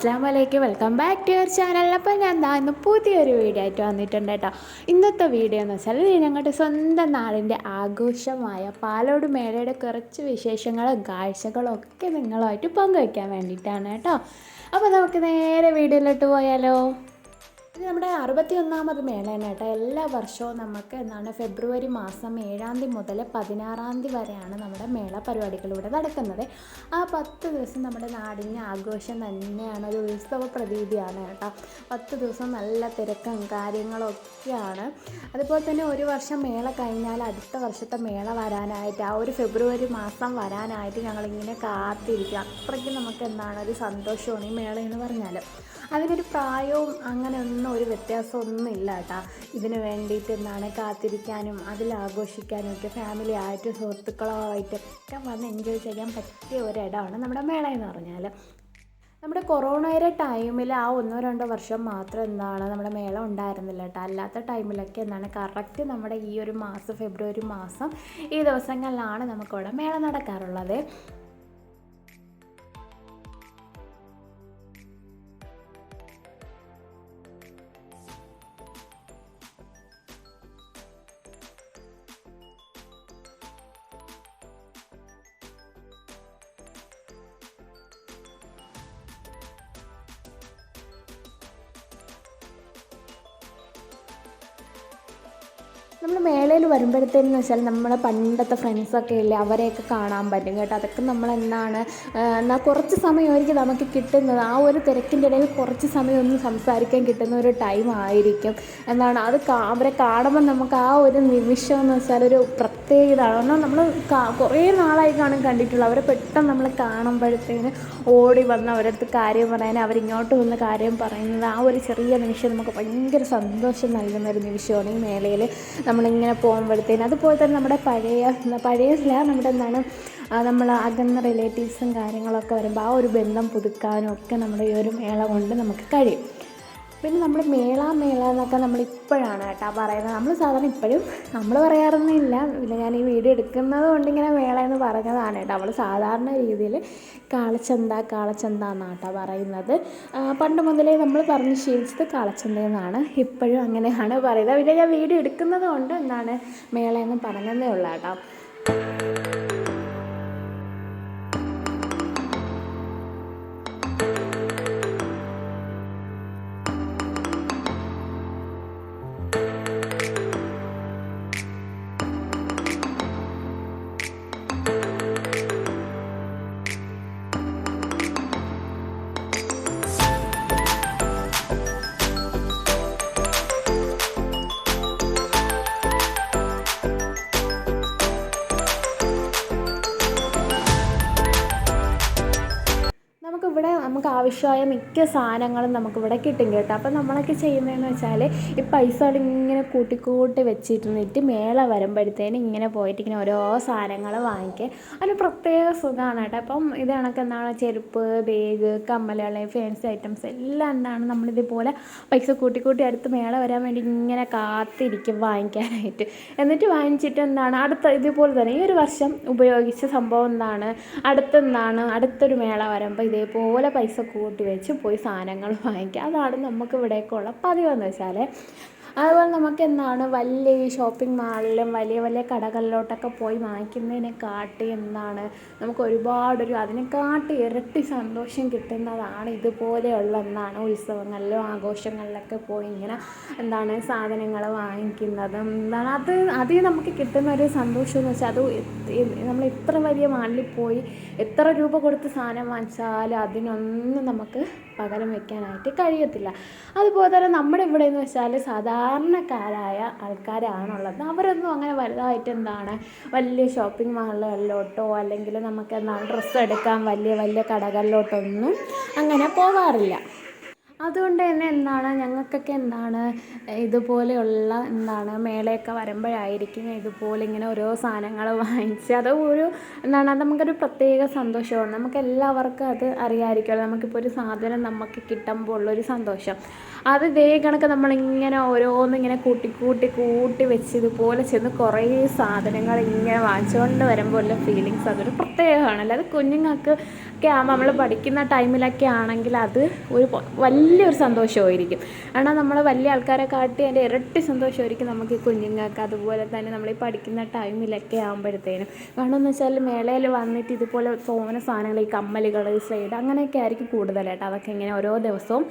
അസ്സാം വലൈക്കും welcome back to your channel. അപ്പോൾ ഞാൻ എന്താ ഇന്ന് പുതിയൊരു വീഡിയോ ആയിട്ട് വന്നിട്ടുണ്ട് കേട്ടോ. ഇന്നത്തെ വീഡിയോ എന്ന് വെച്ചാൽ ഞങ്ങളുടെ സ്വന്തം നാടിന്റെ ആഘോഷമായ പാലോട് മേളയുടെ കുറച്ച് വിശേഷങ്ങളും കാഴ്ചകളും ഒക്കെ നിങ്ങളുമായിട്ട് പങ്കുവയ്ക്കാൻ വേണ്ടിയിട്ടാണ് കേട്ടോ. അപ്പോൾ നമുക്ക് നേരെ വീഡിയോയിലോട്ട് പോയാലോ? ഇത് നമ്മുടെ അറുപത്തി ഒന്നാമത് മേളയാണ് കേട്ടോ. എല്ലാ വർഷവും നമുക്ക് എന്താണ് ഫെബ്രുവരി മാസം ഏഴാം തീയതി മുതൽ പതിനാറാം തീയതി വരെയാണ് നമ്മുടെ മേള പരിപാടികൾ നടക്കുന്നത്. ആ പത്ത് ദിവസം നമ്മുടെ നാടിന് ആഘോഷം തന്നെയാണ്. ഒരു ഉത്സവ പ്രതീതിയാണ് കേട്ടോ. പത്ത് ദിവസം നല്ല തിരക്കും കാര്യങ്ങളൊക്കെയാണ്. അതുപോലെ തന്നെ ഒരു വർഷം മേള കഴിഞ്ഞാൽ അടുത്ത വർഷത്തെ മേള വരാനായിട്ട് ആ ഒരു ഫെബ്രുവരി മാസം വരാനായിട്ട് ഞങ്ങളിങ്ങനെ കാത്തിരിക്കുക അത്രയ്ക്ക് നമുക്ക് എന്താണ് ഒരു സന്തോഷമാണ് ഈ മേള എന്ന് പറഞ്ഞാൽ അതിനൊരു പ്രായവും അങ്ങനെ ഒന്നും ഒരു വ്യത്യാസമൊന്നും ഇല്ല കേട്ടോ. ഇതിന് വേണ്ടിയിട്ട് എന്താണ് കാത്തിരിക്കാനും അതിൽ ആഘോഷിക്കാനും ഒക്കെ ഫാമിലി ആയിട്ട് സുഹൃത്തുക്കളുമായിട്ടൊക്കെ വന്ന് എൻജോയ് ചെയ്യാൻ പറ്റിയ ഒരിടമാണ് നമ്മുടെ മേള എന്ന് പറഞ്ഞാൽ നമ്മുടെ കൊറോണയുടെ ടൈമിൽ ആ ഒന്നോ രണ്ടോ വർഷം മാത്രം എന്താണ് നമ്മുടെ മേള ഉണ്ടായിരുന്നില്ല കേട്ടോ. അല്ലാത്ത ടൈമിലൊക്കെ എന്താണ് കറക്റ്റ് നമ്മുടെ ഈ ഒരു മാസം ഫെബ്രുവരി മാസം ഈ ദിവസങ്ങളിലാണ് നമുക്കിവിടെ മേള നടക്കാറുള്ളത്. നമ്മൾ മേളയിൽ വരുമ്പോഴത്തേന്ന് വെച്ചാൽ നമ്മളെ പണ്ടത്തെ ഫ്രണ്ട്സൊക്കെ ഇല്ലേ അവരെയൊക്കെ കാണാൻ പറ്റും കേട്ടോ. അതൊക്കെ നമ്മൾ എന്താണ് എന്നാൽ കുറച്ച് സമയമായിരിക്കും നമുക്ക് കിട്ടുന്നത്. ആ ഒരു തിരക്കിന്റെ ഇടയിൽ കുറച്ച് സമയം ഒന്ന് സംസാരിക്കാൻ കിട്ടുന്ന ഒരു ടൈം ആയിരിക്കും എന്നാണ്. അത് അവരെ കാണുമ്പോൾ നമുക്ക് ആ ഒരു നിമിഷം എന്ന് വെച്ചാൽ ഒരു പ്രത്യേകതയാണ്. കാരണം നമ്മൾ കുറേ നാളായി കാണും കണ്ടിട്ടുള്ളൂ. അവരെ പെട്ടെന്ന് നമ്മൾ കാണുമ്പോഴത്തേന് ഓടി വന്ന് അവരടുത്ത് കാര്യം പറയാൻ അവരിങ്ങോട്ട് വന്ന് കാര്യം പറയുന്നത് ആ ഒരു ചെറിയ നിമിഷം നമുക്ക് ഭയങ്കര സന്തോഷം നൽകുന്ന ഒരു നിമിഷമാണ് ഈ മേളയിൽ നമ്മളിങ്ങനെ പോകുമ്പോഴത്തേന്. അതുപോലെ തന്നെ നമ്മുടെ പഴയ പഴയ നമ്മുടെ എന്താണ് നമ്മൾ അകന്ന റിലേറ്റീവ്സും കാര്യങ്ങളൊക്കെ വരുമ്പോൾ ആ ഒരു ബന്ധം പുതുക്കാനും ഒക്കെ നമ്മുടെ ഈ ഒരു മേള കൊണ്ട് നമുക്ക് കഴിയും. പിന്നെ നമ്മൾ മേള മേള എന്നൊക്കെ നമ്മൾ ഇപ്പോഴാണ് കേട്ടോ പറയുന്നത്. നമ്മൾ സാധാരണ ഇപ്പോഴും നമ്മൾ പറയാറൊന്നുമില്ല പിന്നെ ഞാൻ ഈ വീഡിയോ എടുക്കുന്നത് കൊണ്ട് ഇങ്ങനെ മേള എന്ന് പറഞ്ഞതാണ് കേട്ടോ. നമ്മൾ സാധാരണ രീതിയിൽ കാളച്ചന്ത കാളച്ചന്ത എന്നാണ് കേട്ടോ പറയുന്നത്. പണ്ട് മുതലേ നമ്മൾ പറഞ്ഞ് ശീലിച്ചത് കാളച്ചന്ത എന്നാണ്. ഇപ്പോഴും അങ്ങനെയാണ് പറയുന്നത്. പിന്നെ ഞാൻ വീഡിയോ എടുക്കുന്നത് കൊണ്ട് എന്താണ് മേള എന്ന് പറഞ്ഞതേ ഉള്ളൂ കേട്ടോ. നമുക്ക് ആവശ്യമായ മിക്ക സാധനങ്ങളും നമുക്കിവിടെ കിട്ടും കേട്ടോ. അപ്പം നമ്മളൊക്കെ ചെയ്യുന്നതെന്ന് വെച്ചാൽ ഈ പൈസകൾ ഇങ്ങനെ കൂട്ടിക്കൂട്ടി വെച്ചിരുന്നിട്ട് മേള വരുമ്പോഴത്തേന് ഇങ്ങനെ പോയിട്ട് ഇങ്ങനെ ഓരോ സാധനങ്ങൾ വാങ്ങിക്കുക അതിന് പ്രത്യേക സുഖമാണ് കേട്ടോ. അപ്പം ഇത് കണക്ക് എന്താണ്? ചെരുപ്പ് ബാഗ് കമ്മലുകൾ ഫാൻസി ഐറ്റംസ് എല്ലാം എന്താണ് നമ്മളിതുപോലെ പൈസ കൂട്ടിക്കൂട്ടി അടുത്ത് മേള വരാൻ വേണ്ടി ഇങ്ങനെ കാത്തിരിക്കും വാങ്ങിക്കാനായിട്ട്. എന്നിട്ട് വാങ്ങിച്ചിട്ട് എന്താണ്? അടുത്ത ഇതുപോലെ തന്നെ ഈ ഒരു വർഷം ഉപയോഗിച്ച സംഭവം എന്താണ്? അടുത്തെന്താണ്? അടുത്തൊരു മേള വരുമ്പോൾ ഇതേപോലെ പൈസ കൂട്ടി വെച്ച് പോയി സാധനങ്ങൾ വാങ്ങിക്കുക. അതാണ് നമുക്ക് ഇവിടേക്കുള്ള പതിവെന്ന് വെച്ചാൽ അതുപോലെ നമുക്ക് എന്താണ് വലിയ ഈ ഷോപ്പിംഗ് മാളിലും വലിയ വലിയ കടകളിലോട്ടൊക്കെ പോയി വാങ്ങിക്കുന്നതിനെ കാട്ടി എന്താണ് നമുക്ക് ഒരുപാടൊരു അതിനെക്കാട്ടി ഇരട്ടി സന്തോഷം കിട്ടുന്നതാണ് ഇതുപോലെയുള്ള എന്താണ് ഉത്സവങ്ങളിലും ആഘോഷങ്ങളിലൊക്കെ പോയി ഇങ്ങനെ എന്താണ് സാധനങ്ങൾ വാങ്ങിക്കുന്നതും. എന്താണ് അത് അതിൽ നമുക്ക് കിട്ടുന്ന ഒരു സന്തോഷം എന്ന് വെച്ചാൽ അത് നമ്മൾ ഇത്ര വലിയ മാളിൽ പോയി എത്ര രൂപ കൊടുത്ത് സാധനം വാങ്ങിച്ചാലും അതിനൊന്നും നമുക്ക് പകരം വെക്കാനായിട്ട് കഴിയത്തില്ല. അതുപോലെ തന്നെ നമ്മുടെ ഇവിടെ എന്ന് വെച്ചാൽ സാധാരണക്കാരായ ആൾക്കാരാണുള്ളത്. അവരൊന്നും അങ്ങനെ വലുതായിട്ട് എന്താണ് വലിയ ഷോപ്പിംഗ് മാളുകളിലോട്ടോ അല്ലെങ്കിൽ നമുക്ക് എന്താണ് ഡ്രസ്സ് എടുക്കാൻ വലിയ വലിയ കടകളിലോട്ടൊന്നും അങ്ങനെ പോകാറില്ല. അതുകൊണ്ട് തന്നെ എന്താണ് ഞങ്ങൾക്കൊക്കെ എന്താണ് ഇതുപോലെയുള്ള എന്താണ് മേളയൊക്കെ വരുമ്പോഴായിരിക്കും ഇതുപോലെ ഇങ്ങനെ ഓരോ സാധനങ്ങൾ വാങ്ങിച്ച് അത് ഒരു എന്താണ് അത് നമുക്കൊരു പ്രത്യേക സന്തോഷമാണ്. നമുക്ക് എല്ലാവർക്കും അത് അറിയാമായിരിക്കുമല്ലോ നമുക്കിപ്പോൾ ഒരു സാധനം നമുക്ക് കിട്ടുമ്പോൾ ഉള്ളൊരു സന്തോഷം. അത് ഇതേ കണക്ക് നമ്മളിങ്ങനെ ഓരോന്നിങ്ങനെ കൂട്ടി കൂട്ടി കൂട്ടി വെച്ച് ഇതുപോലെ ചെന്ന് കുറേ സാധനങ്ങൾ ഇങ്ങനെ വാങ്ങിച്ചുകൊണ്ട് വരുമ്പോൾ ഉള്ള ഫീലിങ്സ് അതൊരു പ്രത്യേകമാണ് അല്ലാതെ കുഞ്ഞുങ്ങൾക്ക് ഒക്കെ ആകുമ്പോൾ നമ്മൾ പഠിക്കുന്ന ടൈമിലൊക്കെ ആണെങ്കിൽ അത് ഒരു വലിയൊരു സന്തോഷമായിരിക്കും. കാരണം നമ്മൾ വലിയ ആൾക്കാരെ കാട്ടി അതിന്റെ ഇരട്ടി സന്തോഷമായിരിക്കും നമുക്ക് ഈ കുഞ്ഞുങ്ങൾക്ക്. അതുപോലെ തന്നെ നമ്മൾ ഈ പഠിക്കുന്ന ടൈമിലൊക്കെ ആകുമ്പോഴത്തേനും കാരണം എന്ന് വെച്ചാൽ മേളയിൽ വന്നിട്ട് ഇതുപോലെ തോന്നുന്ന സാധനങ്ങൾ ഈ കമ്മലുകൾ സ്ലൈഡ് അങ്ങനെയൊക്കെ ആയിരിക്കും കൂടുതലായിട്ട്. അതൊക്കെ ഇങ്ങനെ ഓരോ ദിവസവും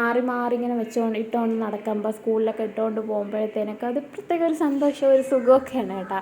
മാറി മാറി ഇങ്ങനെ വെച്ചുകൊണ്ട് ഇട്ടുകൊണ്ട് നടക്കുമ്പോൾ സ്കൂളിലൊക്കെ ഇട്ടുകൊണ്ട് പോകുമ്പോഴത്തേനൊക്കെ അത് പ്രത്യേക ഒരു സന്തോഷം ഒരു സുഖമൊക്കെയാണ് കേട്ടോ.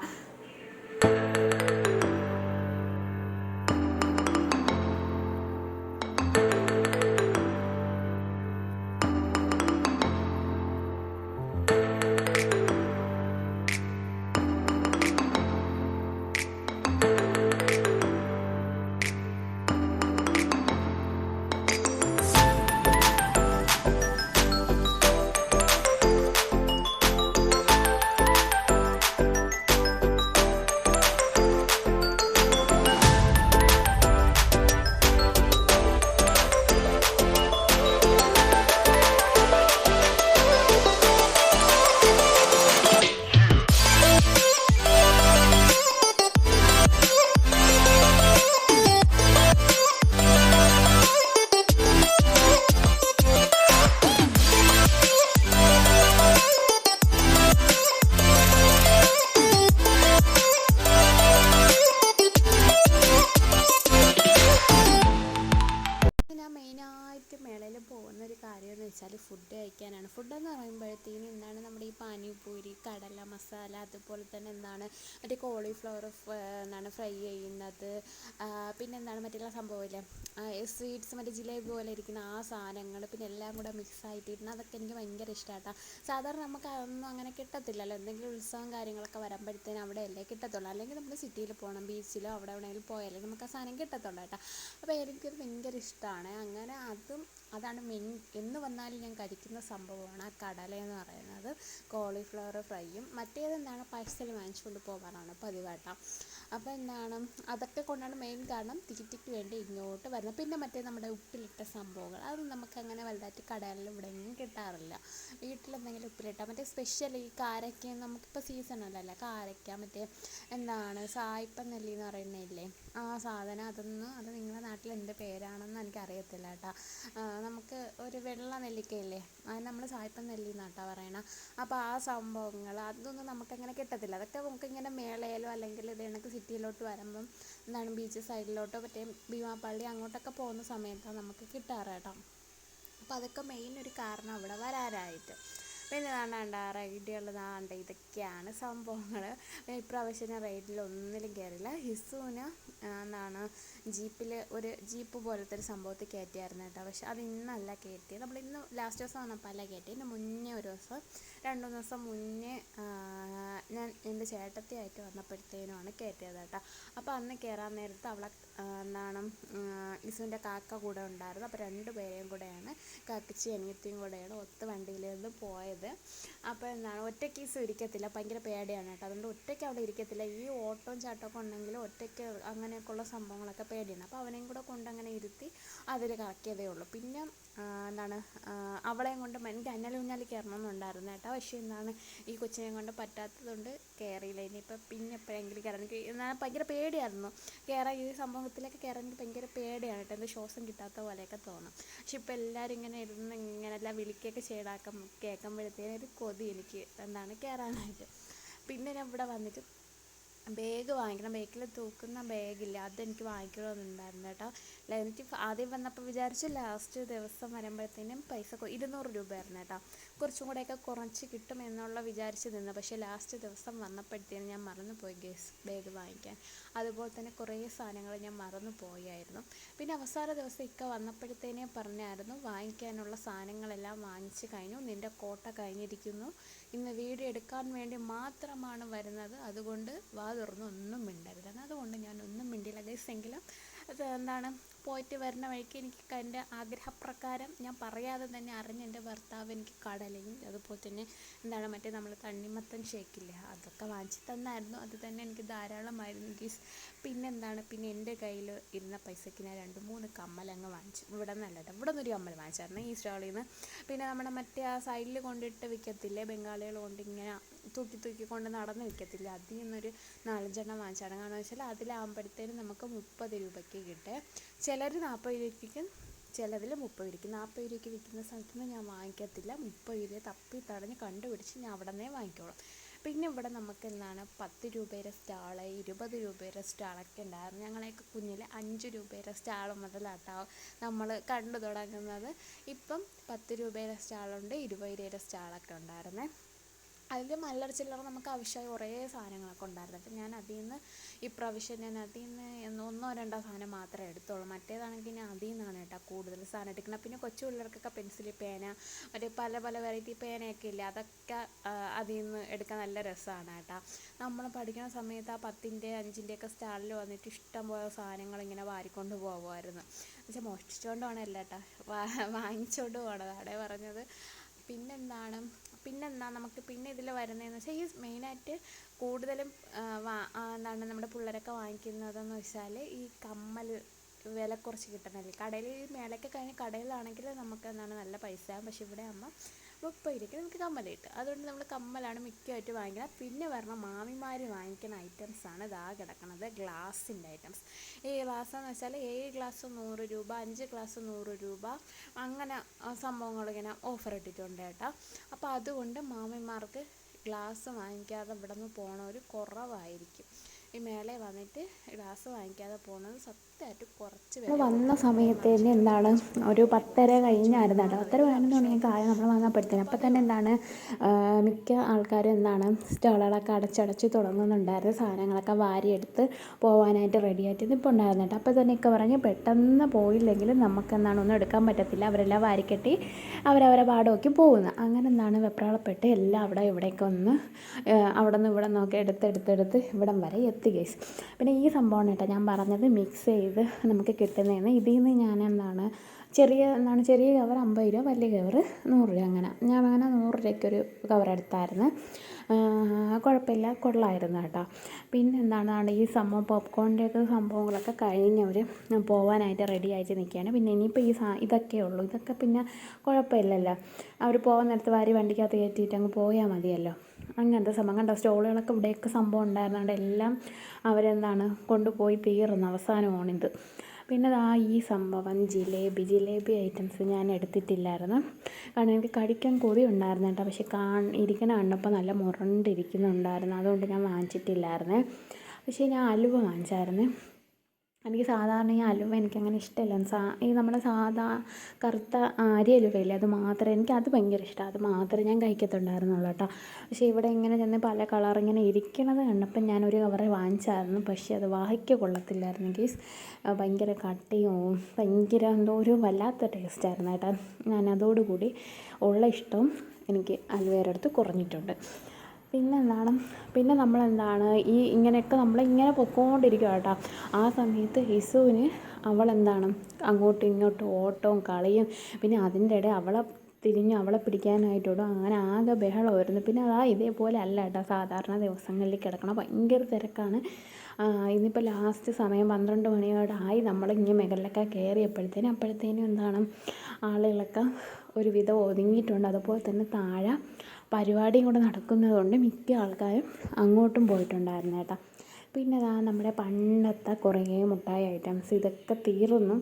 കോളിഫ്ലവർ എന്താണ് ഫ്രൈ ചെയ്യുന്നത്. പിന്നെ എന്താണ് മറ്റുള്ള സംഭവമില്ലേ? സ്വീറ്റ്സ് മറ്റേ ജിലേബി പോലെ ഇരിക്കുന്ന ആ സാധനങ്ങൾ പിന്നെ എല്ലാം കൂടെ മിക്സ് ആയിട്ടിരുന്ന അതൊക്കെ എനിക്ക് ഭയങ്കര ഇഷ്ടമായിട്ടാ സാധാരണ നമുക്ക് അതൊന്നും അങ്ങനെ കിട്ടത്തില്ലല്ലോ. എന്തെങ്കിലും ഉത്സവം കാര്യങ്ങളൊക്കെ വരുമ്പോഴത്തേനും അവിടെയല്ലേ കിട്ടത്തുള്ളൂ. അല്ലെങ്കിൽ നമ്മൾ സിറ്റിയിൽ പോകണം ബീച്ചിലോ അവിടെ എവിടെയെങ്കിലും പോയാലേ നമുക്ക് ആ സാധനം കിട്ടത്തുള്ളൂ കേട്ടോ അപ്പോൾ എനിക്കത് ഭയങ്കര ഇഷ്ടമാണ് അങ്ങനെ അതും അതാണ് മെയിൻ എന്ന് വന്നാലും ഞാൻ കഴിക്കുന്ന സംഭവമാണ് ആ കടല എന്ന് പറയുന്നത്. കോളിഫ്ലവർ ഫ്രൈയും മറ്റേതെന്താണ് പാഴ്സൽ വാങ്ങിച്ചുകൊണ്ട് പോകാറാണ് പതിവായിട്ടാ. അപ്പോൾ എന്താണ്? അതൊക്കെ കൊണ്ടാണ് മെയിൻ കാരണം തീറ്റയ്ക്ക് വേണ്ടി ഇങ്ങോട്ട് വരുന്നത്. പിന്നെ മറ്റേ നമ്മുടെ ഉപ്പിലിട്ട സംഭവങ്ങൾ. അത് നമുക്ക് അങ്ങനെ വലുതായിട്ട് കടകളിൽ ഇവിടെ എങ്ങും കിട്ടാറില്ല. വീട്ടിലെന്തെങ്കിലും ഉപ്പിലിട്ട മറ്റേ സ്പെഷ്യൽ ഈ കാരയ്ക്ക നമുക്കിപ്പോൾ സീസൺ അല്ലല്ലോ കാരക്ക മറ്റേ എന്താണ്? സായിപ്പ നെല്ലി എന്ന് പറയുന്നില്ലേ ആ സാധനം അതൊന്ന് അത് നിങ്ങളുടെ നാട്ടിൽ എന്ത് പേരാണെന്ന് എനിക്കറിയത്തില്ല കേട്ടോ. നമുക്ക് ഒരു വെള്ള നെല്ലിക്കയില്ലേ? അത് നമ്മൾ സായിപ്പൻ നെല്ലി എന്നാട്ടാ പറയണ. അപ്പോൾ ആ സംഭവങ്ങൾ അതൊന്നും നമുക്കങ്ങനെ കിട്ടത്തില്ല. അതൊക്കെ നമുക്കിങ്ങനെ മേളയിലോ അല്ലെങ്കിൽ ഇത് കണക്ക് സിറ്റിയിലോട്ട് വരുമ്പം എന്താണ് ബീച്ച് സൈഡിലോട്ടോ മറ്റേ ഭീമാപ്പള്ളി അങ്ങോട്ടൊക്കെ പോകുന്ന സമയത്താണ് നമുക്ക് കിട്ടാറ് കേട്ടോ. അപ്പോൾ അതൊക്കെ മെയിൻ ഒരു കാരണം അവിടെ വരാനായിട്ട്. പിന്നെ കാണാണ്ട റൈഡുകൾ ദാണ്ട ഇതൊക്കെയാണ് സംഭവങ്ങൾ ഇപ്രാവശ്യം ഞാൻ റൈഡിൽ ഒന്നിലും കയറില്ല ഹിസുവിന് എന്താണ് ജീപ്പിൽ ഒരു ജീപ്പ് പോലത്തെ ഒരു സംഭവത്തിൽ കയറ്റിയായിരുന്നു കേട്ടോ. പക്ഷെ അത് ഇന്നല്ല കയറ്റിയത്. നമ്മൾ ഇന്ന് ലാസ്റ്റ് ദിവസം വന്നപ്പോൾ അല്ല കയറ്റി എന്റെ മുന്നേ ഒരു ദിവസം രണ്ട് മൂന്ന് ദിവസം മുന്നേ ഞാൻ എന്റെ ചേട്ടത്തിയായിട്ട് വന്നപ്പോഴത്തേനുമാണ് കയറ്റിയത് കേട്ടോ. അപ്പോൾ അന്ന് കയറാൻ നേരത്ത് അവളെ എന്താണ് ഇസുവിന്റെ കാക്ക കൂടെ ഉണ്ടായിരുന്നു. അപ്പോൾ രണ്ട് പേരെയും കൂടെയാണ് കാക്കച്ചി അനിയത്തിയും കൂടെയാണ് ഒത്ത് വണ്ടിയിൽ നിന്ന് പോയത്. അപ്പോൾ എന്താണ് ഒറ്റയ്ക്ക് ഇസു ഇരിക്കത്തില്ല. ഭയങ്കര പേടിയാണ് കേട്ടോ. അതുകൊണ്ട് ഒറ്റയ്ക്ക് അവിടെ ഇരിക്കത്തില്ല. ഈ ഓട്ടവും ചാട്ടമൊക്കെ ഉണ്ടെങ്കിൽ ഒറ്റയ്ക്ക് അങ്ങനെയൊക്കെയുള്ള സംഭവങ്ങളൊക്കെ പേടിയാണ്. അപ്പോൾ അവനെയും കൂടെ കൊണ്ട് അങ്ങനെ ഇരുത്തി അതിൽ കറക്കിയതേ ഉള്ളൂ. പിന്നെ എന്താണ് അവളെയും കൊണ്ട് എനിക്ക് അന്നലും ഊഞ്ഞാലിൽ കയറണമെന്നുണ്ടായിരുന്നു കേട്ടോ. പക്ഷേ എന്താണ് ഈ കൊച്ചിനെയും കൊണ്ട് പറ്റാത്തതുകൊണ്ട് കയറിയില്ല ഇനിയിപ്പോൾ പിന്നെ എപ്പോഴെങ്കിലും കയറാൻ എനിക്ക് എന്നാൽ ഭയങ്കര പേടിയായിരുന്നു. കയറാൻ ഈ സംഭവത്തിലൊക്കെ കയറാൻ എനിക്ക് ഭയങ്കര പേടിയാണ് കേട്ടോ. എന്റെ ശ്വാസം കിട്ടാത്ത പോലെയൊക്കെ തോന്നും. പക്ഷെ ഇപ്പോൾ എല്ലാവരും ഇങ്ങനെ ഇരുന്ന് ഇങ്ങനെ എല്ലാം വിളിക്കുകയൊക്കെ ചെയ്താക്കും കേൾക്കുമ്പോഴത്തേനും ഒരു കൊതി എനിക്ക്. എന്താണ് കയറാനായിട്ട് പിന്നെ ഞാൻ ഇവിടെ വന്നിട്ട് ബാഗ് വാങ്ങിക്കണം. ബാക്കിൽ തൂക്കുന്ന ബാഗില്ല അതെനിക്ക് വാങ്ങിക്കണമെന്നുണ്ടായിരുന്നു കേട്ടോ. എനിക്ക് ആദ്യം വന്നപ്പോൾ വിചാരിച്ചു ലാസ്റ്റ് ദിവസം വരുമ്പോഴത്തേനും പൈസ ഇരുന്നൂറ് രൂപയായിരുന്നു കേട്ടോ. കുറച്ചും കൂടെയൊക്കെ കുറച്ച് കിട്ടും എന്നുള്ള വിചാരിച്ച് നിന്ന്. പക്ഷേ ലാസ്റ്റ് ദിവസം വന്നപ്പോഴത്തേനും ഞാൻ മറന്നു പോയി ഗേസ് ബാഗ് വാങ്ങിക്കാൻ. അതുപോലെ തന്നെ കുറേ സാധനങ്ങൾ ഞാൻ മറന്നു പോയായിരുന്നു പിന്നെ അവസാന ദിവസം ഇക്ക വന്നപ്പോഴത്തേനേ പറഞ്ഞായിരുന്നു വാങ്ങിക്കാനുള്ള സാധനങ്ങളെല്ലാം വാങ്ങിച്ച് കഴിഞ്ഞു. നിന്റെ കോട്ട കഴിഞ്ഞിരിക്കുന്നു. ഇന്ന് വീഡിയോ എടുക്കാൻ വേണ്ടി മാത്രമാണ് വരുന്നത്. അതുകൊണ്ട് വാ തുറന്ന് ഒന്നും മിണ്ടരുത്. അതുകൊണ്ട് ഞാൻ ഒന്നും മിണ്ടില്ല ഗൈസ് എങ്കിലും എന്താണ് പോയിട്ട് വരുന്ന വഴിക്ക് എനിക്ക് എന്റെ ആഗ്രഹപ്രകാരം ഞാൻ പറയാതെ തന്നെ അറിഞ്ഞ് എന്റെ ഭർത്താവ് എനിക്ക് കടലയും അതുപോലെ തന്നെ എന്താണ് മറ്റേ നമ്മൾ തണ്ണിമത്തൻ ഷേക്കില്ലേ അതൊക്കെ വാങ്ങിച്ച് തന്നായിരുന്നു. അത് തന്നെ എനിക്ക് ധാരാളമായിരുന്നു ഗീസ്. പിന്നെ എന്താണ് പിന്നെ എന്റെ കയ്യിൽ ഇരുന്ന പൈസയ്ക്ക് ഞാൻ രണ്ട് മൂന്ന് കമ്മലങ്ങ് വാങ്ങിച്ചു. ഇവിടെ നിന്നല്ല ഇവിടെ നിന്നൊരു കമ്മൽ വാങ്ങിച്ചായിരുന്നു ഈ സ്റ്റാളിൽ നിന്ന്. പിന്നെ നമ്മുടെ മറ്റേ ആ സൈഡിൽ കൊണ്ടിട്ട് വിൽക്കത്തില്ലേ ബംഗാളികൾ കൊണ്ട് ഇങ്ങനെ തൂക്കി തൂക്കി കൊണ്ട് നടന്ന് വിൽക്കത്തില്ല അതിൽ നിന്നൊരു നാലഞ്ചെണ്ണം വാങ്ങിച്ചാണ്. കാരണം വെച്ചാൽ അതിലാകുമ്പോഴത്തേനും നമുക്ക് മുപ്പത് രൂപയ്ക്ക് കിട്ടും. ചിലർ നാൽപ്പത് രൂപയ്ക്ക് ചിലതിൽ മുപ്പത് രൂപയ്ക്ക് നാൽപ്പത് രൂപയ്ക്ക് വിൽക്കുന്ന സ്ഥലത്ത് നിന്ന് ഞാൻ വാങ്ങിക്കത്തില്ല. മുപ്പത് രൂപ തപ്പി തടഞ്ഞ് കണ്ടുപിടിച്ച് ഞാൻ അവിടെ നിന്നേ വാങ്ങിക്കോളാം. പിന്നെ ഇവിടെ നമുക്ക് എന്താണ്? പത്ത് രൂപയുടെ സ്റ്റാൾ ഇരുപത് രൂപയുടെ സ്റ്റാളൊക്കെ ഉണ്ടായിരുന്നു. ഞങ്ങളെയൊക്കെ കുഞ്ഞിൽ അഞ്ച് രൂപയുടെ സ്റ്റാൾ മുതലാട്ടോ നമ്മൾ കണ്ടു തുടങ്ങുന്നത്. ഇപ്പം പത്ത് രൂപയുടെ സ്റ്റാളുണ്ട് ഇരുപത് രൂപയുടെ സ്റ്റാളൊക്കെ ഉണ്ടായിരുന്നേ. അതിൽ മല്ലറ ചില്ലറ നമുക്ക് ആവശ്യമായ കുറേ സാധനങ്ങളൊക്കെ ഉണ്ടായിരുന്നു. അപ്പം ഞാൻ അതിൽ നിന്ന് ഇപ്രാവശ്യം ഞാൻ അതിൽ നിന്ന് ഒന്നോ രണ്ടോ സാധനം മാത്രമേ എടുത്തുള്ളൂ. മറ്റേതാണെങ്കിൽ ഞാൻ അതിൽ നിന്നാണ് കേട്ടോ കൂടുതൽ സാധനം എടുക്കുന്നത്. പിന്നെ കൊച്ചു പിള്ളേർക്കൊക്കെ പെൻസിൽ പേന മറ്റേ പല പല വെറൈറ്റി പേനയൊക്കെ ഇല്ലേ അതൊക്കെ അതിൽ നിന്ന് എടുക്കാൻ നല്ല രസമാണ് കേട്ടോ. നമ്മൾ പഠിക്കുന്ന സമയത്ത് ആ പത്തിന്റെ അഞ്ചിന്റെയൊക്കെ സ്റ്റാളിൽ വന്നിട്ട് ഇഷ്ടം പോലെ സാധനങ്ങൾ ഇങ്ങനെ വാരിക്കൊണ്ട് പോകുമായിരുന്നു എന്നുവെച്ചാൽ മോഷ്ടിച്ചുകൊണ്ട് പോകണമല്ല കേട്ടോ. വാങ്ങിച്ചുകൊണ്ട് പോകണതാണ് പറഞ്ഞത്. പിന്നെന്താണ്? പിന്നെന്താ നമുക്ക് പിന്നെ ഇതിൽ വരുന്നതെന്ന് വെച്ചാൽ ഈ മെയിനായിട്ട് കൂടുതലും എന്താണ് നമ്മുടെ പിള്ളേരൊക്കെ വാങ്ങിക്കുന്നതെന്ന് വെച്ചാൽ ഈ കമ്മൽ വില കുറച്ച് കിട്ടണല്ലേ? കടയിൽ മേളയൊക്കെ കഴിഞ്ഞ് കടയിലാണെങ്കിൽ നമുക്ക് എന്താണ് നല്ല പൈസ പക്ഷേ ഇവിടെ ആകുമ്പോൾ മുപ്പത് രൂപയ്ക്ക് നമുക്ക് കമ്മൽ കിട്ടും. അതുകൊണ്ട് നമ്മൾ കമ്മലാണ് മിക്കമായിട്ട് വാങ്ങിക്കുന്നത് പിന്നെ പറഞ്ഞാൽ മാമിമാർ വാങ്ങിക്കുന്ന ഐറ്റംസാണ് ഇതാ കിടക്കുന്നത് ഗ്ലാസിന്റെ ഐറ്റംസ് ഈ ഗ്ലാസ് എന്ന് വെച്ചാൽ ഏഴ് ഗ്ലാസ് നൂറ് രൂപ അഞ്ച് ഗ്ലാസ് നൂറ് രൂപ അങ്ങനെ സംഭവങ്ങൾ ഇങ്ങനെ ഓഫർ ഇട്ടിട്ടുണ്ട് കേട്ടോ. അപ്പോൾ അതുകൊണ്ട് മാമിമാർക്ക് ഗ്ലാസ് വാങ്ങിക്കാതെ ഇവിടെ നിന്ന് പോണവർ കുറവായിരിക്കും. ഈ മേളയിൽ വന്നിട്ട് ഗ്ലാസ് വാങ്ങിക്കാതെ പോകുന്നത് സത്യമായിട്ട് കുറച്ച് വന്ന സമയത്ത് തന്നെ എന്താണ് ഒരു പത്തര കഴിഞ്ഞായിരുന്നു കേട്ടോ. പത്തര പതിനൊന്ന് മണിയൊക്കെ കാര്യം നമ്മൾ വന്നപ്പോഴത്തേന് അപ്പം തന്നെ എന്താണ് മിക്ക ആൾക്കാരും എന്താണ് സ്റ്റാളുകളൊക്കെ അടച്ചടച്ച് തുടങ്ങുന്നുണ്ടായിരുന്നു. സാധനങ്ങളൊക്കെ വാരിയെടുത്ത് പോകാനായിട്ട് റെഡിയായിട്ട് നിൽപ്പുണ്ടായിരുന്നു കേട്ടോ അപ്പോൾ തന്നെ ഒക്കെ പറഞ്ഞ് പെട്ടെന്ന് പോയില്ലെങ്കിലും നമുക്ക് എന്താണ് ഒന്നും എടുക്കാൻ പറ്റത്തില്ല. അവരെല്ലാം വാരിക്കെട്ടി അവരവരെ പാടമൊക്കെ പോകുന്നു. അങ്ങനെ എന്താണ് വെപ്രാളപ്പെട്ട് എല്ലാം അവിടെ ഇവിടെയൊക്കെ ഒന്ന് അവിടെ നിന്ന് ഇവിടെ നോക്കി എടുത്തെടുത്തെടുത്ത് ഇവിടം വരെ എത്തി ഗൈസ് പിന്നെ ഈ സംഭവമാണ് കേട്ടോ ഞാൻ പറഞ്ഞത് മിക്സ് ചെയ്ത് നമുക്ക് കിട്ടുന്നതാണ്. ഇതിൽ നിന്ന് ഞാൻ എന്താണ് ചെറിയ എന്താണ് ചെറിയ കവർ അമ്പത് രൂപ വലിയ കവർ നൂറ് രൂപ അങ്ങനെ. ഞാൻ അങ്ങനെ നൂറ് രൂപയ്ക്കൊരു കവർ എടുത്തായിരുന്നു. കുഴപ്പമില്ല കൊള്ളായിരുന്നു കേട്ടോ. പിന്നെ എന്താണ് ഈ സംഭവം പോപ്കോണിന്റെയൊക്കെ സംഭവങ്ങളൊക്കെ കഴിഞ്ഞവർ പോകാനായിട്ട് റെഡി ആയിട്ട് നിൽക്കുകയാണ്. പിന്നെ ഇനിയിപ്പോൾ ഈ സാ ഇതൊക്കെ ഉള്ളൂ. ഇതൊക്കെ പിന്നെ കുഴപ്പമില്ലല്ലോ. അവർ പോകുന്നിടത്ത് വാരി വണ്ടിക്കകത്ത് കയറ്റിയിട്ട് അങ്ങ് പോയാൽ മതിയല്ലോ. അങ്ങനത്തെ സംഭവം കണ്ടോ? സ്റ്റോളുകളൊക്കെ ഇവിടെയൊക്കെ സംഭവം ഉണ്ടായിരുന്നുണ്ട് എല്ലാം അവരെന്താണ് കൊണ്ടുപോയി തീർന്നു. അവസാനമാണിത്. പിന്നെ ആ ഈ സംഭവം ജിലേബി. ജിലേബി ഐറ്റംസ് ഞാൻ എടുത്തിട്ടില്ലായിരുന്നു. കാരണം എനിക്ക് കഴിക്കാൻ കൊതി ഉണ്ടായിരുന്നു കേട്ടോ. പക്ഷെ കാ ഇരിക്കണ കണ്ടപ്പോൾ നല്ല മുരണ്ടിരിക്കുന്നുണ്ടായിരുന്നു. അതുകൊണ്ട് ഞാൻ വാങ്ങിച്ചിട്ടില്ലായിരുന്നു. പക്ഷേ ഞാൻ അലുവ വാങ്ങിച്ചായിരുന്നു. എനിക്ക് സാധാരണ ഈ അലുവ എനിക്കങ്ങനെ ഇഷ്ടമല്ല. സാ ഈ നമ്മുടെ സാധാ കറുത്ത അരി അലുവയില്ലേ അത് മാത്രമേ എനിക്ക് അത് ഭയങ്കര ഇഷ്ടമാണ് അത് മാത്രമേ ഞാൻ കഴിക്കത്തുണ്ടായിരുന്നുള്ളൂ കേട്ടോ. പക്ഷേ ഇവിടെ ഇങ്ങനെ ചെന്ന് പല കളർ ഇങ്ങനെ ഇരിക്കണത് കണ്ടപ്പോൾ ഞാൻ ഒരു കവറ് വാങ്ങിച്ചായിരുന്നു. പക്ഷേ അത് വാഹിക്ക കൊള്ളത്തില്ലായിരുന്നു ഗീസ്. ഭയങ്കര കട്ടിയും ഭയങ്കര എന്തോ ഒരു വല്ലാത്ത ടേസ്റ്റായിരുന്നു കേട്ടോ. ഞാൻ അതോടുകൂടി ഉള്ള ഇഷ്ടം എനിക്ക് അലുവയുടെ അടുത്ത് കുറഞ്ഞിട്ടുണ്ട്. പിന്നെ എന്താണ് പിന്നെ നമ്മളെന്താണ്? ഈ ഇങ്ങനെയൊക്കെ നമ്മളിങ്ങനെ പൊക്കോണ്ടിരിക്കുക കേട്ടോ ആ സമയത്ത് ഹിസുവിന് അവളെന്താണ്? അങ്ങോട്ടും ഇങ്ങോട്ടും ഓട്ടവും കളിയും പിന്നെ അതിന്റെ ഇടയിൽ അവളെ തിരിഞ്ഞ് അവളെ പിടിക്കാനായിട്ടോടും അങ്ങനെ ആകെ ബഹളമായിരുന്നു. പിന്നെ അതാ ഇതേപോലെ അല്ല കേട്ടോ സാധാരണ ദിവസങ്ങളിൽ കിടക്കണം ഭയങ്കര തിരക്കാണ്. ഇന്നിപ്പോൾ ലാസ്റ്റ് സമയം പന്ത്രണ്ട് മണിയോടായി നമ്മൾ ഇങ്ങനെ മുകളിലൊക്കെ കയറിയപ്പോഴത്തേനും അപ്പോഴത്തേനും എന്താണ്? ആളുകളൊക്കെ ഒരുവിധം ഒതുങ്ങിയിട്ടുണ്ട്. അതുപോലെ തന്നെ താഴെ പരിപാടിയും കൂടെ നടക്കുന്നത് കൊണ്ട് മിക്ക ആൾക്കാരും അങ്ങോട്ടും പോയിട്ടുണ്ടായിരുന്നു കേട്ടോ. പിന്നെ അതാ നമ്മുടെ പണ്ടത്തെ കുറേ മുട്ടായി ഐറ്റംസ് ഇതൊക്കെ തീർന്നു.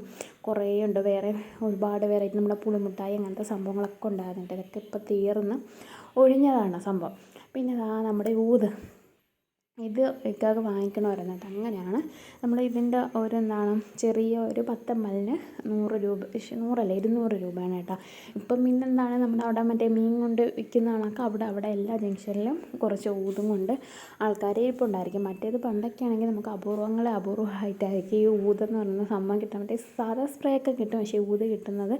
കുറേ ഉണ്ട്. വേറെ ഒരുപാട് വെറൈറ്റി നമ്മുടെ പുളിമുട്ടായി അങ്ങനത്തെ സംഭവങ്ങളൊക്കെ ഉണ്ടായിരുന്നു ഇതൊക്കെ ഇപ്പോൾ തീർന്ന് ഒഴിഞ്ഞതാണ് സംഭവം. പിന്നെ അതാ നമ്മുടെ ഊത്. ഇത് ഇക്കാക്ക് വാങ്ങിക്കണമായിരുന്നു. കേട്ടോ അങ്ങനെയാണ്. നമ്മൾ ഇതിന്റെ ഒരു എന്താണ് ചെറിയ ഒരു പത്തമ്പലിന് നൂറ് രൂപ നൂറല്ല ഇരുന്നൂറ് രൂപയാണ് കേട്ടോ. ഇപ്പം പിന്നെന്താണ് നമ്മുടെ അവിടെ മറ്റേ മീൻ കൊണ്ട് വിൽക്കുന്ന കണക്ക് അവിടെ അവിടെ എല്ലാ ജംഗ്ഷനിലും കുറച്ച് ഊതും കൊണ്ട് ആൾക്കാർ ഇരിപ്പുണ്ടായിരിക്കും. മറ്റേത് പണ്ടൊക്കെ ആണെങ്കിൽ നമുക്ക് അപൂർവങ്ങളെ അപൂർവമായിട്ടായിരിക്കും ഈ ഊതെന്ന് പറയുന്ന സംഭവം കിട്ടാൻ മറ്റേ സാധാ സ്പ്രേ ഒക്കെ കിട്ടും പക്ഷേ ഊത് കിട്ടുന്നത്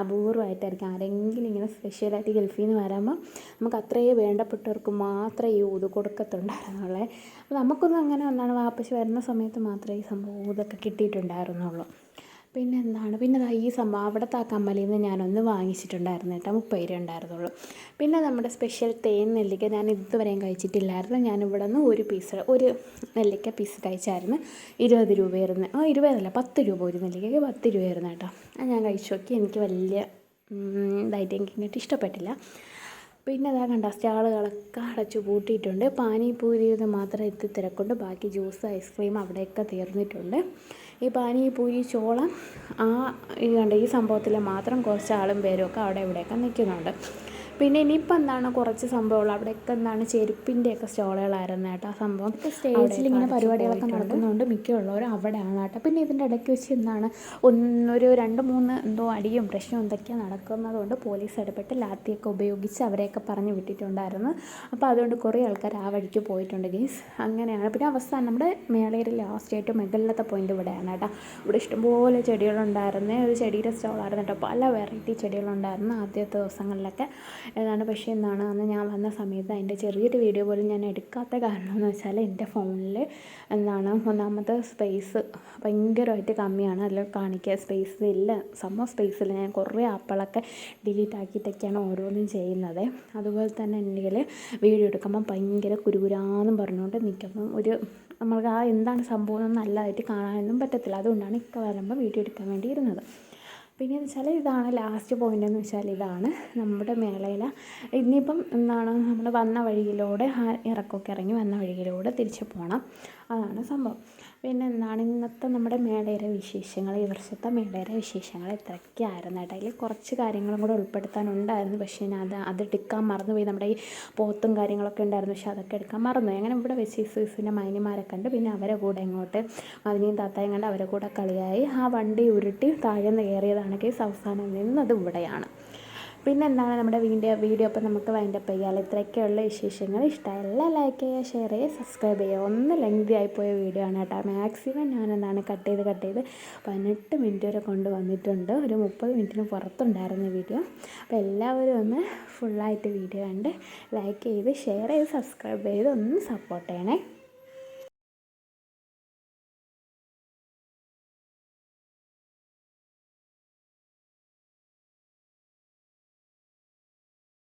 അപൂർവമായിട്ടായിരിക്കും. ആരെങ്കിലും ഇങ്ങനെ സ്പെഷ്യലായിട്ട് ഗൾഫിൽ നിന്ന് വരുമ്പോൾ നമുക്ക് അത്രയേ വേണ്ടപ്പെട്ടവർക്ക് മാത്രമേ ഈ ഊത് കൊടുക്കത്തുണ്ടായിരുന്നുള്ളേ. അപ്പോൾ നമുക്കൊന്നും അങ്ങനെ ഒന്നാണ് വാപ്പച്ചി വരുന്ന സമയത്ത് മാത്രമേ ഈ സംഭവം ഇതൊക്കെ കിട്ടിയിട്ടുണ്ടായിരുന്നുള്ളൂ. പിന്നെ എന്താണ്? പിന്നെ ഈ സംഭവം അവിടുത്തെ ആ കമ്മലിൽ നിന്ന് ഞാനൊന്ന് വാങ്ങിച്ചിട്ടുണ്ടായിരുന്നു കേട്ടോ. മുപ്പത് രൂപ ഉണ്ടായിരുന്നുള്ളൂ. പിന്നെ നമ്മുടെ സ്പെഷ്യൽ തേൻ നെല്ലിക്ക ഞാൻ ഇതുവരെയും കഴിച്ചിട്ടില്ലായിരുന്നു. ഞാൻ ഇവിടെ നിന്ന് ഒരു പീസ് ഒരു നെല്ലിക്ക പീസ് കഴിച്ചായിരുന്നു. ഇരുപത് രൂപയായിരുന്നു. ആ ഇരുപതല്ല പത്ത് രൂപ ഒരു നെല്ലിക്കയ്ക്ക് പത്ത് രൂപയായിരുന്നു കേട്ടോ. അത് ഞാൻ കഴിച്ചു നോക്കി. എനിക്ക് വലിയ ഇതായിട്ട് എനിക്ക് ഇങ്ങോട്ട് ഇഷ്ടപ്പെട്ടില്ല. പിന്നെ അതാ കണ്ട സ്റ്റാളുകളൊക്കെ അടച്ചു പൂട്ടിയിട്ടുണ്ട്. പാനിപൂരി ഇത് മാത്രം എത്തി തിരക്കുണ്ട്. ബാക്കി ജ്യൂസ് ഐസ്ക്രീം അവിടെയൊക്കെ തീർന്നിട്ടുണ്ട്. ഈ പാനിപൂരി ചോളം ആ ഈ കണ്ട ഈ സംഭവത്തിൽ മാത്രം കുറച്ച് ആളും പേരും ഒക്കെ അവിടെ ഇവിടെയൊക്കെ നിൽക്കുന്നുണ്ട്. പിന്നെ ഇനിയിപ്പോൾ എന്താണ് കുറച്ച് സംഭവങ്ങൾ അവിടെയൊക്കെ എന്താണ് ചെരുപ്പിന്റെയൊക്കെ സ്റ്റോളുകളായിരുന്നു കേട്ടോ ആ സംഭവം. സ്റ്റേജിൽ ഇങ്ങനെ പരിപാടികളൊക്കെ നടക്കുന്നതുകൊണ്ട് മിക്കുള്ളവരും അവിടെയാണ് കേട്ടോ. പിന്നെ ഇതിന്റെ ഇടയ്ക്ക് വെച്ച് എന്താണ് ഒന്നൊരു രണ്ട് മൂന്ന് എന്തോ അടിയും പ്രശ്നവും എന്തൊക്കെയാണ് നടക്കുന്നതുകൊണ്ട് പോലീസ് ഇടപെട്ട് ലാത്തിയൊക്കെ ഉപയോഗിച്ച് അവരെയൊക്കെ പറഞ്ഞു വിട്ടിട്ടുണ്ടായിരുന്നു. അപ്പോൾ അതുകൊണ്ട് കുറേ ആൾക്കാർ ആ വഴിക്ക് പോയിട്ടുണ്ട് ഗീസ്. അങ്ങനെയാണ്. പിന്നെ അവസാനം നമ്മുടെ മേളയിൽ ലാസ്റ്റ് ആയിട്ട് മുകളിലത്തെ പോയിന്റ് ഇവിടെയാണ് കേട്ടോ. ഇവിടെ ഇഷ്ടംപോലെ ചെടികളുണ്ടായിരുന്നു. ഒരു ചെടിയുടെ സ്റ്റോളായിരുന്നു കേട്ടോ. പല വെറൈറ്റി ചെടികളുണ്ടായിരുന്നു ആദ്യത്തെ ദിവസങ്ങളിലൊക്കെ. ഏതാണ് പക്ഷേ എന്നാണ് അന്ന് ഞാൻ വന്ന സമയത്ത് അതിന്റെ ചെറിയൊരു വീഡിയോ പോലും ഞാൻ എടുക്കാത്ത കാരണം എന്ന് വെച്ചാൽ എന്റെ ഫോണിൽ എന്താണ് ഒന്നാമത്തെ സ്പേസ് ഭയങ്കരമായിട്ട് കമ്മിയാണ്. അതിൽ കാണിക്കുക സ്പേസ് ഇല്ല. സംഭവം സ്പേസിൽ ഞാൻ കുറേ ആപ്പുകളൊക്കെ ഡിലീറ്റ് ആക്കിയിട്ടൊക്കെയാണ് ഓരോന്നും ചെയ്യുന്നത്. അതുപോലെ തന്നെ എന്റെ വീഡിയോ എടുക്കുമ്പോൾ ഭയങ്കര കുരുകുരാന്നും പറഞ്ഞുകൊണ്ട് നിൽക്കുമ്പം ഒരു നമ്മൾക്ക് ആ എന്താണ് സംഭവം എന്ന് നല്ലതായിട്ട് കാണാനൊന്നും പറ്റത്തില്ല. അതുകൊണ്ടാണ് ഇക്ക വരുമ്പോൾ വീഡിയോ എടുക്കാൻ വേണ്ടി ഇരുന്നത്. പിന്നെ എന്ന് വെച്ചാൽ ഇതാണ് ലാസ്റ്റ് പോയിന്റ് എന്ന് വെച്ചാൽ ഇതാണ് നമ്മുടെ മേളയില. ഇനിയിപ്പം എന്താണ് നമ്മൾ വന്ന വഴിയിലൂടെ ഇറക്കമൊക്കെ ഇറങ്ങി വന്ന വഴിയിലൂടെ തിരിച്ച് പോകണം അതാണ് സംഭവം. പിന്നെ എന്താണ് ഇന്നത്തെ നമ്മുടെ മേളയിലെ വിശേഷങ്ങൾ? ഈ വർഷത്തെ മേളയിലെ വിശേഷങ്ങൾ ഇത്രയൊക്കെയായിരുന്നു കേട്ടോ അതിൽ കുറച്ച് കാര്യങ്ങളും കൂടെ ഉൾപ്പെടുത്താനുണ്ടായിരുന്നു പക്ഷേ ഞാൻ അത് അത് എടുക്കാൻ മറന്നുപോയി. നമ്മുടെ ഈ പോത്തും കാര്യങ്ങളൊക്കെ ഉണ്ടായിരുന്നു. പക്ഷേ അതൊക്കെ എടുക്കാൻ മറന്നുപോയി. അങ്ങനെ ഇവിടെ വെച്ച് മൈനിമാരെ കണ്ട് പിന്നെ അവരെ കൂടെ ഇങ്ങോട്ട് മതിനിയും താത്തായും കണ്ട് അവരെ കൂടെ കളിയായി ആ വണ്ടി ഉരുട്ടി താഴെ നിന്ന് കയറിയതാണ് കേസ് അവസാനം നിന്നത് ഇവിടെയാണ്. പിന്നെ എന്താണ് നമ്മുടെ വീഡിയോ വീഡിയോ അപ്പോൾ നമുക്ക് വൈൻഡപ്പ് ചെയ്യാം. ഇത്രയൊക്കെയുള്ള വിശേഷങ്ങൾ ഇഷ്ടമല്ല ലൈക്ക് ചെയ്യുക ഷെയർ ചെയ്യുക സബ്സ്ക്രൈബ് ചെയ്യുക. ഒന്ന് ലെങ്തി ആയിപ്പോയ വീഡിയോ ആണ് കേട്ടോ. മാക്സിമം ഞാൻ എന്താണ് കട്ട് ചെയ്ത് കട്ട് ചെയ്ത് പതിനെട്ട് മിനിറ്റ് വരെ കൊണ്ട് വന്നിട്ടുണ്ട്. ഒരു മുപ്പത് മിനിറ്റിന് പുറത്തുണ്ടായിരുന്നു വീഡിയോ അപ്പോൾ എല്ലാവരും ഒന്ന് ഫുള്ളായിട്ട് വീഡിയോ കണ്ട് ലൈക്ക് ചെയ്ത് ഷെയർ ചെയ്ത് സബ്സ്ക്രൈബ് ചെയ്ത് ഒന്ന് സപ്പോർട്ട് ചെയ്യണേ.